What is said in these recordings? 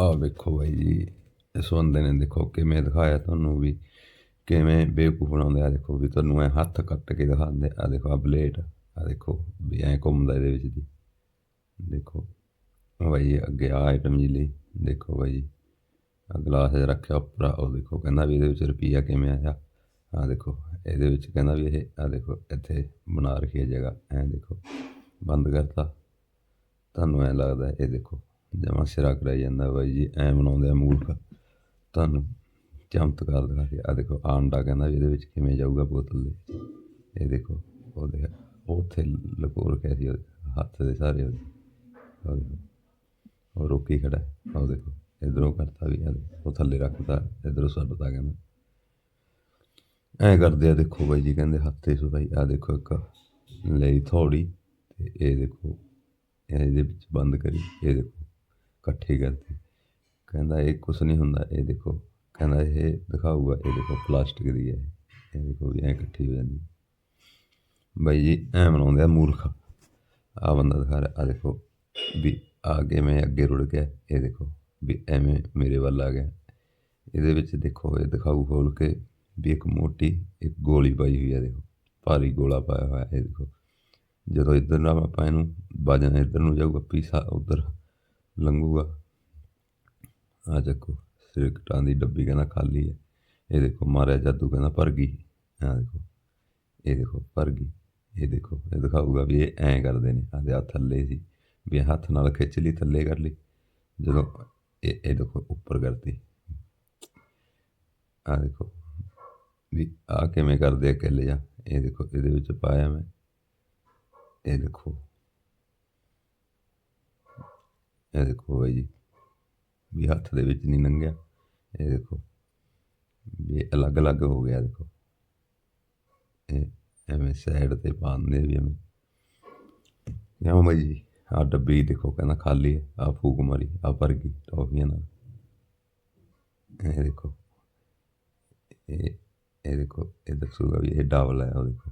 ਆਹ ਵੇਖੋ ਬਾਈ ਜੀ ਇਸ ਬੰਦੇ ਨੇ, ਦੇਖੋ ਕਿਵੇਂ ਦਿਖਾਇਆ ਤੁਹਾਨੂੰ ਵੀ, ਕਿਵੇਂ ਬੇਵਕੂਫ ਬਣਾਉਂਦੇ ਆ ਦੇਖੋ ਵੀ ਤੁਹਾਨੂੰ ਐ ਹੱਥ ਕੱਟ ਕੇ ਦਿਖਾਉਂਦੇ ਆ ਦੇਖੋ ਆ ਬਲੇਡ ਆ ਦੇਖੋ ਵੀ ਐ ਘੁੰਮਦਾ ਇਹਦੇ ਵਿੱਚ ਦੀ ਦੇਖੋ ਬਾਈ ਜੀ ਅੱਗੇ ਆ ਆਈਟਮ ਜੀ ਲਈ, ਦੇਖੋ ਬਾਈ ਜੀ ਆ ਗਲਾਸ ਜਿਹਾ ਰੱਖਿਆ ਉੱਪਰ ਉਹ ਦੇਖੋ ਕਹਿੰਦਾ ਵੀ ਇਹਦੇ ਵਿੱਚ ਰੁਪਈਆ ਕਿਵੇਂ ਆਇਆ ਆ ਦੇਖੋ ਇਹਦੇ ਵਿੱਚ ਕਹਿੰਦਾ ਵੀ ਇਹ ਆ ਦੇਖੋ ਇੱਥੇ ਬਣਾ ਰੱਖੀ ਹੈ ਜਗ੍ਹਾ, ਐ ਦੇਖੋ, ਬੰਦ ਕਰਤਾ। ਤੁਹਾਨੂੰ ਐ ਲੱਗਦਾ ਇਹ ਦੇਖੋ ਜਮਾ ਸਿਰਾ ਕਰਾਈ ਜਾਂਦਾ ਬਾਈ ਜੀ ਐ ਬਣਾਉਂਦੇ ਆ ਮੂਰਖ ਤੁਹਾਨੂੰ ਚਮਤਕਾਰ ਦਿਖਾ ਕੇ ਆ ਦੇਖੋ ਆਂਡਾ ਕਹਿੰਦਾ ਵੀ ਇਹਦੇ ਵਿੱਚ ਕਿਵੇਂ ਜਾਊਗਾ ਬੋਤਲ ਦੇ। ਇਹ ਦੇਖੋ ਉਹ ਦੇਖ ਉੱਥੇ ਲਕੋਰ ਕਹਿ ਸੀ ਉਹਦੇ ਹੱਥ ਦੇ ਸਾਰੇ ਉਹਦੇ। ਉਹ ਰੋਕੀ ਖੜਾ ਉਹ ਦੇਖੋ ਇਧਰੋਂ ਕਰਤਾ ਵੀ ਆ ਦੇਖੋ, ਉਹ ਥੱਲੇ ਰੱਖਤਾ ਇਧਰੋਂ ਛੱਡਤਾ ਕਹਿੰਦਾ। ਐ ਕਰਦੇ ਆ ਦੇਖੋ ਬਾਈ ਜੀ ਕਹਿੰਦੇ ਹੱਥੇ ਸੁਧਾਈ ਆ ਦੇਖੋ ਇੱਕ ਲਈ ਥੋੜੀ ਤੇ ਇਹ ਦੇਖੋ ਇਹਦੇ ਵਿੱਚ ਬੰਦ ਕਰੀ ਇਹ ਦੇਖੋ। ਇਕੱਠੀ ਕਰਤੀ ਕਹਿੰਦਾ ਇਹ ਕੁਛ ਨਹੀਂ ਹੁੰਦਾ, ਇਹ ਦੇਖੋ। ਕਹਿੰਦਾ ਇਹ ਦਿਖਾਊਗਾ, ਇਹ ਦੇਖੋ ਪਲਾਸਟਿਕ ਦੀ ਹੈ। ਇਹ। ਦੇਖੋ ਵੀ ਐ ਇਕੱਠੀ ਹੋ ਜਾਂਦੀ। ਬਾਈ ਜੀ, ਐ ਬਣਾਉਂਦੇ ਆ ਮੂਰਖ। ਆ ਬੰਦਾ ਦਿਖਾ ਰਿਹਾ ਆ ਦੇਖੋ ਵੀ ਆਗੇ ਮੈਂ ਅੱਗੇ ਰੁੜ ਗਿਆ। ਇਹ ਦੇਖੋ ਵੀ ਐਵੇਂ ਮੇਰੇ ਵੱਲ ਆ ਗਿਆ। ਇਹਦੇ ਵਿੱਚ ਦੇਖੋ, ਇਹ ਦਿਖਾਊ ਖੋਲ ਕੇ ਵੀ ਇੱਕ ਮੋਟੀ, ਇੱਕ ਗੋਲੀ ਪਾਈ ਹੋਈ ਹੈ ਦੇਖੋ। ਭਾਰੀ ਗੋਲਾ ਪਾਇਆ ਹੋਇਆ, ਇਹ ਦੇਖੋ। ਜਦੋਂ ਇੱਧਰ ਨਾਲ ਆਪਾਂ ਇਹਨੂੰ ਵਜਨ ਇੱਧਰ ਨੂੰ ਜਾਊਗਾ, ਪੀਸਾ ਉੱਧਰ ਲੰਘੂਗਾ। ਆ ਚੱਕੋ ਸਿਰਕਟਾਂ ਦੀ ਡੱਬੀ ਕਹਿੰਦਾ ਖਾਲੀ ਹੈ। ਇਹ ਦੇਖੋ, ਮਾਰਿਆ ਜਾਦੂ ਕਹਿੰਦਾ ਭਰ ਗਈ। ਆ ਦੇਖੋ, ਇਹ ਦੇਖੋ, ਭਰ ਗਈ। ਇਹ ਦੇਖੋ, ਇਹ ਦਿਖਾਊਗਾ ਵੀ ਇਹ ਐਂ ਕਰਦੇ ਨੇ। ਆਦੇ ਆ ਥੱਲੇ ਸੀ, ਵੀ ਹੱਥ ਨਾਲ ਖਿੱਚ ਲਈ, ਥੱਲੇ ਕਰ ਲਈ। ਜਦੋਂ ਇਹ ਇਹ ਦੇਖੋ, ਉੱਪਰ ਕਰਤੀ। ਆ ਦੇਖੋ, ਵੀ ਆ ਕਿਵੇਂ ਕਰਦੇ ਆ ਕਿੱਲੇ ਜਾ ਇਹ ਦੇਖੋ, ਇਹਦੇ ਵਿੱਚ ਪਾਇਆ ਮੈਂ। ਇਹ ਦੇਖੋ ਇਹ ਦੇਖੋ ਬਾਈ ਜੀ, ਵੀ ਹੱਥ ਦੇ ਵਿੱਚ ਨਹੀਂ ਲੰਘਿਆ। ਇਹ ਦੇਖੋ, ਵੀ ਅਲੱਗ-ਅਲੱਗ ਹੋ ਗਿਆ ਦੇਖੋ। ਇਹ ਐਵੇਂ ਸਾਈਡ ਤੇ ਪਾਉਂਦੇ ਵੀ ਐਵੇਂ। ਕਿਉਂ ਬਾਈ ਜੀ? ਆ ਡੱਬੀ ਦੇਖੋ, ਕਹਿੰਦਾ ਖਾਲੀ ਹੈ ਆ ਫੂਕ ਮਾਰੀ ਆ ਭਰ ਗਈ ਟੌਫੀਆਂ ਨਾਲ। ਇਹ ਦੇਖੋ, ਇਹ ਇਹ ਦੇਖੋ, ਇਹ ਦੱਸੂਗਾ ਵੀ ਇਹ ਡਬਲ ਹੈ, ਉਹ ਦੇਖੋ।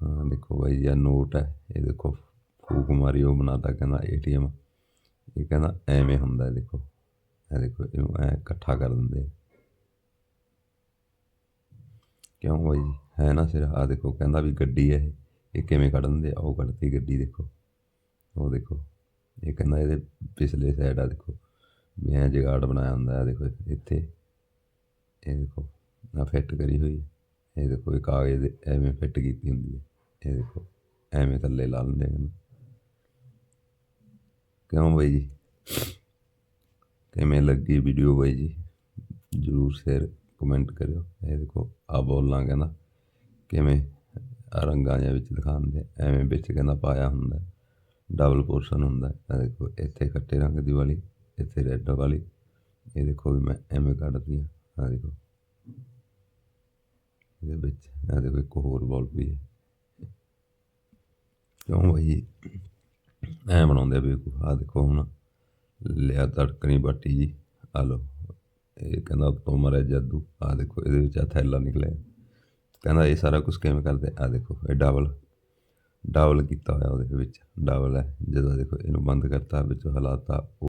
ਹਾਂ, ਦੇਖੋ ਬਾਈ ਜੀ ਆ ਨੋਟ ਹੈ, ਇਹ ਦੇਖੋ ਫੂਕ ਮਾਰੀ, ਉਹ ਬਣਾਤਾ, ਕਹਿੰਦਾ ਏਟੀਐਮ। ਇਹ ਕਹਿੰਦਾ ਐਵੇਂ ਹੁੰਦਾ ਦੇਖੋ। ਇਹ ਦੇਖੋ, ਇਹਨੂੰ ਐ ਇਕੱਠਾ ਕਰ ਦਿੰਦੇ ਕਿਉਂ ਬਾਈ? ਜੀ ਹੈ ਨਾ ਸਿਰ ਆ ਦੇਖੋ, ਕਹਿੰਦਾ ਵੀ ਗੱਡੀ ਹੈ ਇਹ। ਇਹ ਕਿਵੇਂ ਕੱਢ ਦਿੰਦੇ ਆ? ਉਹ ਕੱਢਤੀ ਗੱਡੀ ਦੇਖੋ। ਉਹ ਦੇਖੋ, ਇਹ ਕਹਿੰਦਾ ਇਹਦੇ ਪਿਛਲੇ ਸਾਈਡ ਆ ਦੇਖੋ। ਵੀ ਐਂ ਜਗਾੜ ਬਣਾਇਆ ਹੁੰਦਾ ਹੈ, ਦੇਖੋ, ਇੱਥੇ। ਇਹ ਦੇਖੋ, ਆ ਫਿੱਟ ਕਰੀ ਹੋਈ ਇਹ ਦੇਖੋ, ਇਹ ਕਾਗਜ਼ ਦੇ ਐਵੇਂ ਫਿੱਟ ਕੀਤੀ ਹੁੰਦੀ ਹੈ। ਇਹ ਦੇਖੋ, ਐਵੇਂ ਥੱਲੇ ਲਾ ਲੈਂਦੇ ਨੇ ਕਿਉਂ ਬਾਈ ਜੀ? ਕਿਵੇਂ ਲੱਗੀ ਵੀਡੀਓ ਬਾਈ ਜੀ? ਜਰੂਰ ਸ਼ੇਅਰ ਕਮੈਂਟ ਕਰਿਓ। ਇਹ ਦੇਖੋ, ਆ ਬੋਲਾਂ ਕਹਿੰਦਾ, ਕਿਵੇਂ ਰੰਗਾਂ ਦੇ ਵਿੱਚ ਦਿਖਾਉਂਦੇ ਐਵੇਂ ਵਿੱਚ ਕਹਿੰਦਾ ਪਾਇਆ ਹੁੰਦਾ ਡਬਲ ਪੋਰਸ਼ਨ ਹੁੰਦਾ। ਇਹ ਦੇਖੋ, ਇੱਥੇ ਖੱਟੇ ਰੰਗ ਦੀ ਵਾਲੀ, ਇੱਥੇ ਰੈੱਡ ਵਾਲੀ। ਇਹ ਦੇਖੋ ਵੀ ਮੈਂ ਐਵੇਂ ਕੱਢਦੀ ਆ। ਆ ਦੇਖੋ। ਇਹਦੇ ਵਿੱਚ ਆ ਦੇਖੋ, ਇੱਕ ਹੋਰ ਬੋਲ ਵੀ ਹੈ। ਕਿਉਂ ਭਾਈ ਐ ਬਣਾਉਂਦੇ ਆ ਵੀ ਆ ਦੇਖੋ ਹੁਣ ਲਿਆ ਤੜਕਣੀ ਬਾਟੀ ਜੀ ਆ ਲੋ ਇਹ ਕਹਿੰਦਾ ਉੱਤੋਂ ਮਰਿਆ ਜਾਦੂ ਆ ਦੇਖੋ ਇਹਦੇ ਵਿੱਚ ਆ ਥੈਲਾ ਨਿਕਲਿਆ। ਕਹਿੰਦਾ ਇਹ ਸਾਰਾ ਕੁਝ ਕਿਵੇਂ ਕਰਦੇ? ਆ ਦੇਖੋ, ਇਹ ਡਬਲ ਡਬਲ ਕੀਤਾ ਹੋਇਆ ਉਹਦੇ ਵਿੱਚ, ਡਬਲ ਹੈ। ਜਦੋਂ ਦੇਖੋ ਇਹਨੂੰ ਬੰਦ ਕਰਤਾ, ਵਿੱਚੋਂ ਹਲਾਤਾ